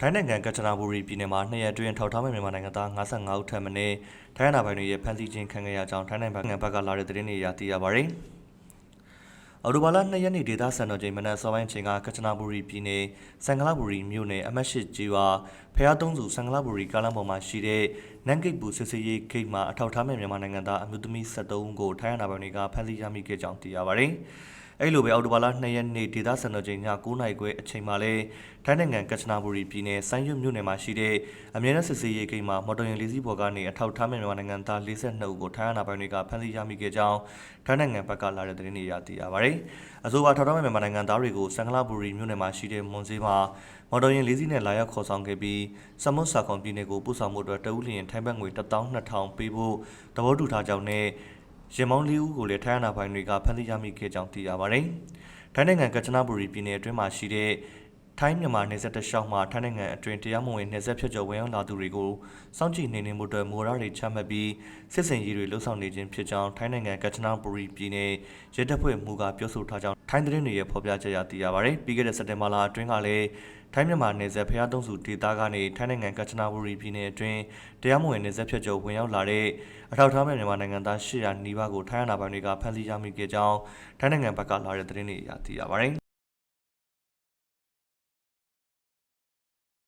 ထိုင်းနိုင်ငံကချနာဘူရီပြည်နယ်မှာနှစ်ရက်အတွင်းထောက်ထားမဲ့မြန်မာနိုင်ငံသား55ဦးထပ်မံနဲ့ထိုင်းအာဏာပိုင်တွေရဲ့ဖမ်းဆီးခြင်းခံခဲ့ရကြောင်းထိုင်းနိုင်ငံဘက်ကလာတဲ့သတင်းတွေအရသိရပါတယ်။အော်တိုဘာလ2ရက်နေ့ဒေသစံတော်ချိန်မနက်စောပိုင်းချိန်ကကချနာဘူရီပြည်နယ်စံကလာဘူရီမြို့နယ်အမတ်ရှိကြီးဝါဖျားသုံးစုစံကလာဘူရီကားလမ်းပေါ်မှာရှိတဲ့နန်ဂိတ်ဘူစစ်စေးရေးဂိတ်မှာအထောက်ထားမဲ့မြန်မာနိုင်ငံသားအမျိုးသမီး73ဦးကိုထိုင်းအာဏာပိုင်တွေကဖမ်းဆီးရမိခဲ့ကြောင်းသိရပါတယ်။ အဲ့လိုပဲအော်တိုဘာလ2ရက်နေ့ဒေသစံတော်ချိန်ည9:00နာရီခွဲအချိန်မှာလဲထိုင်းနိုင်ငံကချနာဘူရီပြည်နယ်ဆိုင်းရွတ်မြို့နယ်မှာရှိတဲ့အမြဲတမ်းစစ်စေးရေးဂိတ်မှာမော်တော်ယာဉ်လေးစီးပေါ်ကနေအထောက်ထားမဲ့မြန်မာနိုင်ငံသား42ဦးကိုထိုင်းအာဏာပိုင်တွေကဖမ်းဆီးရမိခဲ့ကြောင်းထိုင်းနိုင်ငံဘက်ကလာတဲ့သတင်းတွေအရသိရပါတယ်။အဆိုပါထောက်ထားမဲ့မြန်မာနိုင်ငံသားတွေကိုစံကလာဘူရီမြို့နယ်မှာရှိတဲ့မွန်စေးမှာမော်တော်ယာဉ်လေးစီးနဲ့လာရောက်ခေါ်ဆောင်ခဲ့ပြီးစမုတ်စာခွန်ပြည်နယ်ကိုပို့ဆောင်မှုအတွက်တအူးလျင်ထိုင်းဘက်ငွေ12000ပေးဖို့သဘောတူထားကြောင်းနဲ့ ရင်မောင်းလေးဦးကိုလည်းထိုင်းအာဏာပိုင်တွေကဖမ်းဆီးရမိခဲ့ကြောင်းသိရပါတယ်။ထိုင်းနိုင်ငံကချနာဘူရီပြည်နယ်အတွင်းမှာရှိတဲ့ ထိုင်းမြန်မာနယ်စပ်တလျှောက်မှာထိုင်းနိုင်ငံအတွင်းတရားမဝင်နယ်စပ်ဖြတ်ကျော်ဝင်ရောက်လာသူတွေကိုစောင့်ကြည့်နေနေမှုအတွက်မိုရာတွေချမှတ်ပြီးစစ်စင်ရေးတွေလှုပ်ဆောင်နေခြင်းဖြစ်ကြောင်းထိုင်းနိုင်ငံကချနာဘူရီပြည်နယ်ရဲတပ်ဖွဲ့မှူးကပြောဆိုထားကြောင်းထိုင်းသတင်းတွေရဲ့ဖော်ပြချက်အရသိရပါတယ်။ပြီးခဲ့တဲ့စက်တင်ဘာလအတွင်းကလည်းထိုင်းမြန်မာနယ်စပ်ဖျားသုံးစုဒေသကနေထိုင်းနိုင်ငံကချနာဘူရီပြည်နယ်အတွင်းတရားမဝင်နယ်စပ်ဖြတ်ကျော်ဝင်ရောက်လာတဲ့အထောက်အထားမဲ့မြန်မာနိုင်ငံသား800နီးပါးကိုထိုင်းအာဏာပိုင်တွေကဖမ်းဆီးရမိခဲ့ကြောင်းထိုင်းနိုင်ငံဘက်ကလာတဲ့သတင်းတွေအရသိရပါတယ်